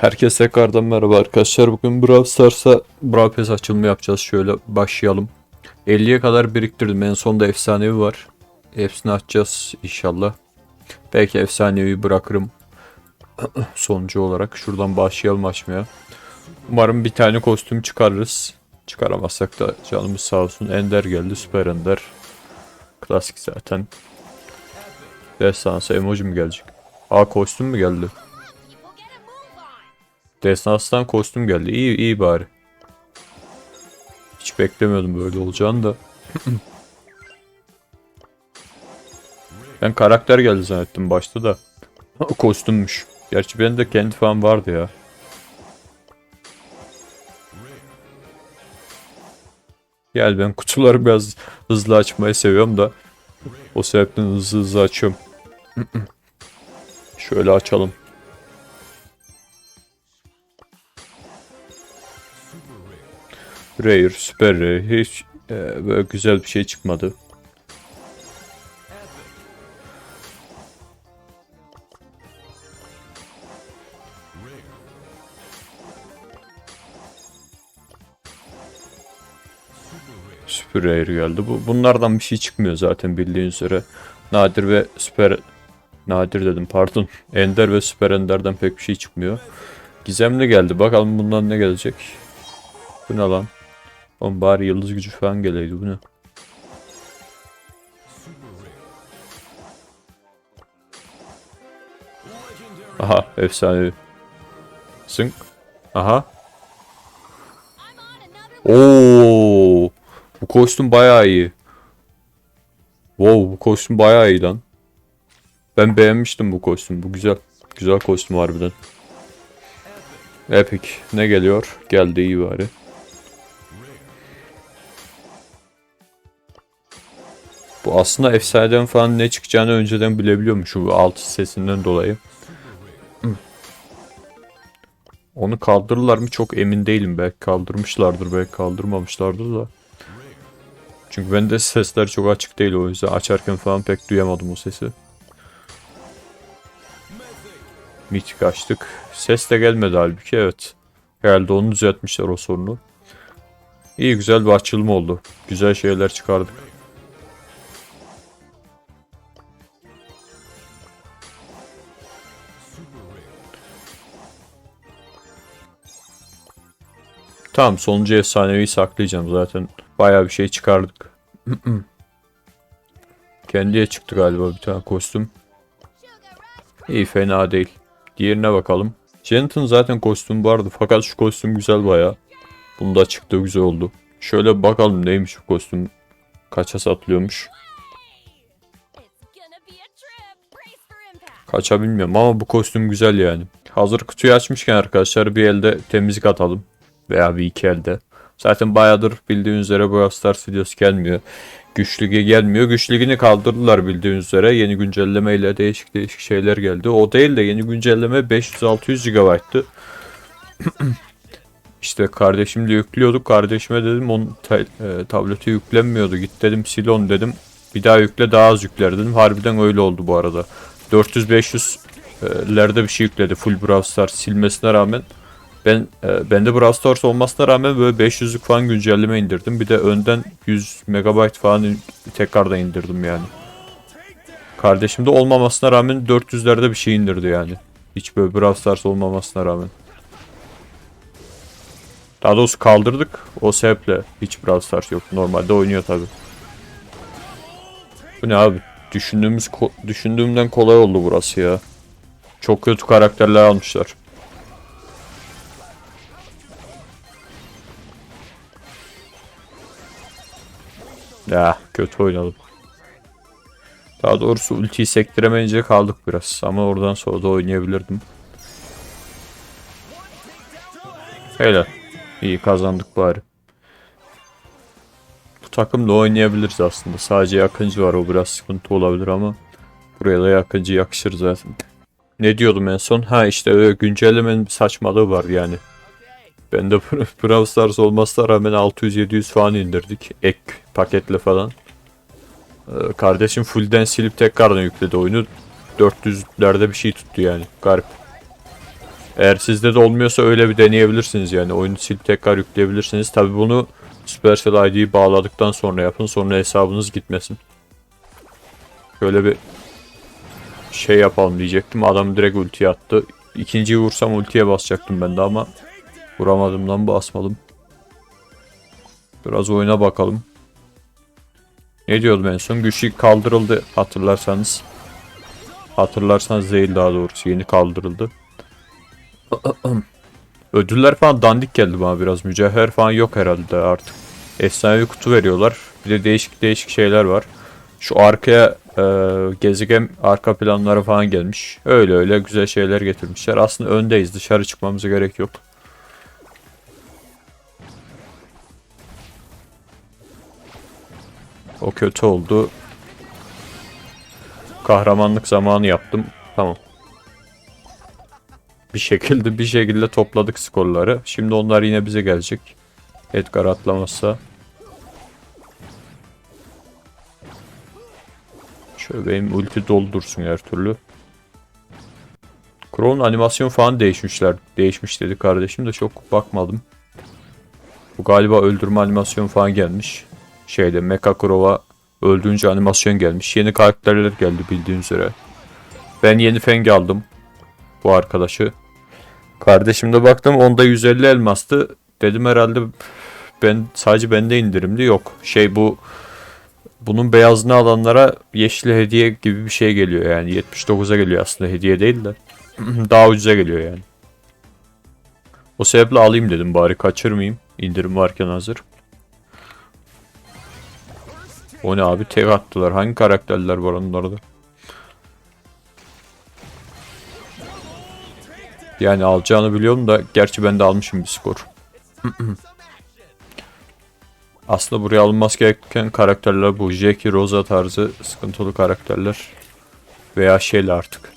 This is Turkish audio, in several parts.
Herkese tekrardan merhaba arkadaşlar. Bugün Brawl Stars'a Brawl Pass açılımı yapacağız. Şöyle başlayalım. 50'ye kadar biriktirdim. En sonda efsanevi var. Hepsini açacağız inşallah. Belki efsanevi bırakırım. Sonucu olarak. Şuradan başlayalım açmaya. Umarım bir tane kostüm çıkarırız. Çıkaramazsak da canımız sağ olsun. Ender geldi. Süper Ender. Klasik zaten. Destansı emoji mi gelecek? Aa kostüm mü geldi? Destanstan kostüm geldi. İyi iyi bari. Hiç beklemiyordum böyle olacağını da. ben karakter geldi zannettim başta da. Kostümmüş. Gerçi benim de kendi falan vardı ya. Gel ben kutuları biraz hızlı açmayı seviyorum da. O sebepten hızlı hızlı açıyorum. Şöyle açalım. Rare, Super Rare hiç e, böyle güzel bir şey çıkmadı. Super Rare geldi. Bu bunlardan bir şey çıkmıyor zaten bildiğiniz üzere. Nadir ve Süper Nadir dedim pardon. Ender ve Süper Ender'den pek bir şey çıkmıyor. Gizemli geldi. Bakalım bundan ne gelecek. Bu ne lan? Oğlum bari yıldız gücü falan geleydi bu ne? Aha efsane. Zınk. Aha. Oo, bu kostüm bayağı iyi. Wow, bu kostüm bayağı iyi lan. Ben beğenmiştim bu kostüm. Bu güzel. Güzel kostüm harbiden. Epic. Ne geliyor? Geldi iyi bari. Bu aslında efsaneden falan ne çıkacağını önceden bilebiliyormuş bu altı sesinden dolayı. Onu kaldırırlar mı çok emin değilim. Belki kaldırmışlardır, belki kaldırmamışlardır da. Çünkü bende sesler çok açık değil o yüzden açarken falan pek duyamadım o sesi. Mitik açtık. Ses de gelmedi halbuki evet. Herhalde onu düzeltmişler o sorunu. İyi güzel bir açılım oldu. Güzel şeyler çıkardık. Tamam sonuncu efsanevi saklayacağım zaten. Bayağı bir şey çıkardık. Kendiye çıktı galiba bir tane kostüm. İyi fena değil. Diğerine bakalım. Janet'ın zaten kostüm vardı fakat şu kostüm güzel baya. Bunda çıktı güzel oldu. Şöyle bakalım neymiş bu kostüm. Kaça satılıyormuş. Kaça bilmiyorum ama bu kostüm güzel yani. Hazır kutuyu açmışken arkadaşlar bir elde temizlik atalım. Veya bir iki elde. Zaten bayağıdır bildiğiniz üzere Brawl Stars videosu gelmiyor. Güç Ligi gelmiyor. Güç Ligi'ni kaldırdılar bildiğiniz üzere. Yeni güncellemeyle değişik değişik şeyler geldi. O değil de yeni güncelleme 500-600 GB'tı. işte kardeşimle yüklüyorduk. Kardeşime dedim onun e, tableti yüklenmiyordu. Git dedim sil onu dedim. Bir daha yükle daha az yükler dedim. Harbiden öyle oldu bu arada. 400-500'lerde bir şey yükledi. Full Brawl Stars silmesine rağmen. Ben e, bende Brawl Stars olmasına rağmen böyle 500'lük falan güncelleme indirdim. Bir de önden 100 MB falan tekrardan indirdim yani. Kardeşimde olmamasına rağmen 400'lerde bir şey indirdi yani. Hiç böyle Brawl Stars olmamasına rağmen. Daha doğrusu kaldırdık. O sebeple hiç Brawl Stars yok. Normalde oynuyor tabi. Bu ne abi? Düşündüğümüz ko- düşündüğümden kolay oldu burası ya. Çok kötü karakterler almışlar. Ya kötü oynadım. Daha doğrusu ultiyi sektiremeyince kaldık biraz. Ama oradan sonra da oynayabilirdim. Helal. İyi kazandık bari. Bu takımda oynayabiliriz aslında. Sadece yakıncı var o biraz sıkıntı olabilir ama buraya da yakıncı yakışır zaten. Ne diyordum en son? Ha işte öyle güncellemenin saçmalığı var yani. Ben de Brawl Stars olmasına rağmen 600-700 falan indirdik. Ek paketle falan. Ee, kardeşim fullden silip tekrardan yükledi oyunu. 400'lerde bir şey tuttu yani. Garip. Eğer sizde de olmuyorsa öyle bir deneyebilirsiniz yani. Oyunu silip tekrar yükleyebilirsiniz. Tabi bunu Supercell ID'yi bağladıktan sonra yapın. Sonra hesabınız gitmesin. Şöyle bir şey yapalım diyecektim. Adam direkt ultiye attı. İkinciyi vursam ultiye basacaktım ben de ama vuramadığımdan basmadım. Biraz oyuna bakalım. Ne diyordum en son? Güçlü kaldırıldı hatırlarsanız. Hatırlarsanız değil daha doğrusu yeni kaldırıldı. Ödüller falan dandik geldi bana biraz. Mücevher falan yok herhalde artık. Efsanevi kutu veriyorlar. Bir de değişik değişik şeyler var. Şu arkaya e, gezegen arka planları falan gelmiş. Öyle öyle güzel şeyler getirmişler. Aslında öndeyiz. Dışarı çıkmamıza gerek yok. O kötü oldu. Kahramanlık zamanı yaptım. Tamam. Bir şekilde bir şekilde topladık skorları. Şimdi onlar yine bize gelecek. Edgar atlamazsa. Şöyle benim ulti doldursun her türlü. Crow'un animasyon falan değişmişler. Değişmiş dedi kardeşim de çok bakmadım. Bu galiba öldürme animasyon falan gelmiş. Şeyde Mecha Crow'a öldüğünce animasyon gelmiş. Yeni karakterler geldi bildiğin üzere. Ben yeni Feng aldım. Bu arkadaşı. Kardeşimde baktım onda 150 elmastı. Dedim herhalde ben sadece bende indirimli yok. Şey bu bunun beyazını alanlara yeşil hediye gibi bir şey geliyor yani 79'a geliyor aslında hediye değil de daha ucuza geliyor yani. O sebeple alayım dedim bari kaçırmayayım indirim varken hazır. O ne abi tek attılar hangi karakterler var onlarda? Yani alacağını biliyorum da gerçi ben de almışım bir skor. Aslında buraya alınması gereken karakterler bu. Jackie, Rosa tarzı sıkıntılı karakterler. Veya şeyle artık.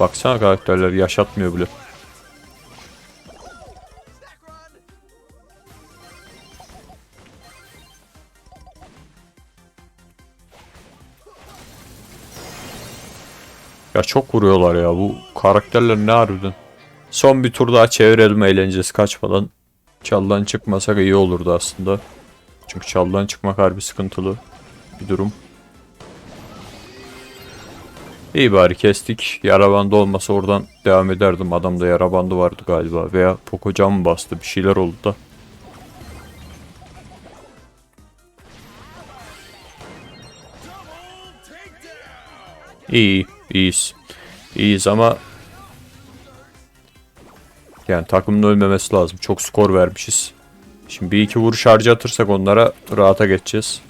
Baksana karakterler yaşatmıyor bile. Ya çok vuruyorlar ya bu karakterler ne harbiden. Son bir tur daha çevirelim eğleneceğiz kaçmadan. Çaldan çıkmasak iyi olurdu aslında. Çünkü çaldan çıkmak harbi sıkıntılı bir durum. İyi bari kestik. Yara bandı olmasa oradan devam ederdim. Adamda yara bandı vardı galiba. Veya Poco cam bastı bir şeyler oldu da. İyi, iyiyiz. İyiyiz ama yani takımın ölmemesi lazım. Çok skor vermişiz. Şimdi bir iki vuruş harcı atırsak onlara rahata geçeceğiz.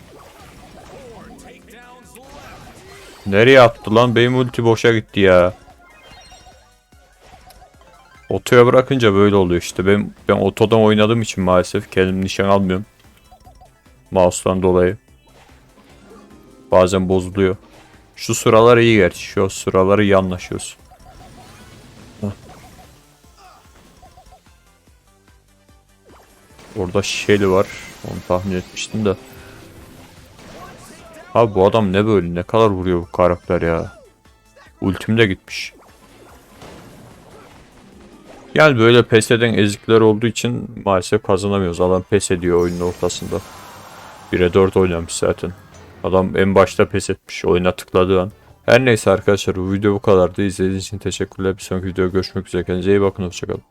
Nereye attı lan? Benim ulti boşa gitti ya. Otoya bırakınca böyle oluyor işte. Ben, ben otodan oynadığım için maalesef kendim nişan almıyorum. Mouse'dan dolayı. Bazen bozuluyor. Şu sıralar iyi gerçi. Şu sıraları iyi anlaşıyoruz. Orada Shelly var. Onu tahmin etmiştim de. Abi bu adam ne böyle? Ne kadar vuruyor bu karakter ya. Ultim de gitmiş. Yani böyle pes eden ezikler olduğu için maalesef kazanamıyoruz. Adam pes ediyor oyunun ortasında. 1'e 4 oynamış zaten. Adam en başta pes etmiş oyuna tıkladığı an. Her neyse arkadaşlar bu video bu kadardı. İzlediğiniz için teşekkürler. Bir sonraki videoda görüşmek üzere. Kendinize iyi bakın. Hoşçakalın.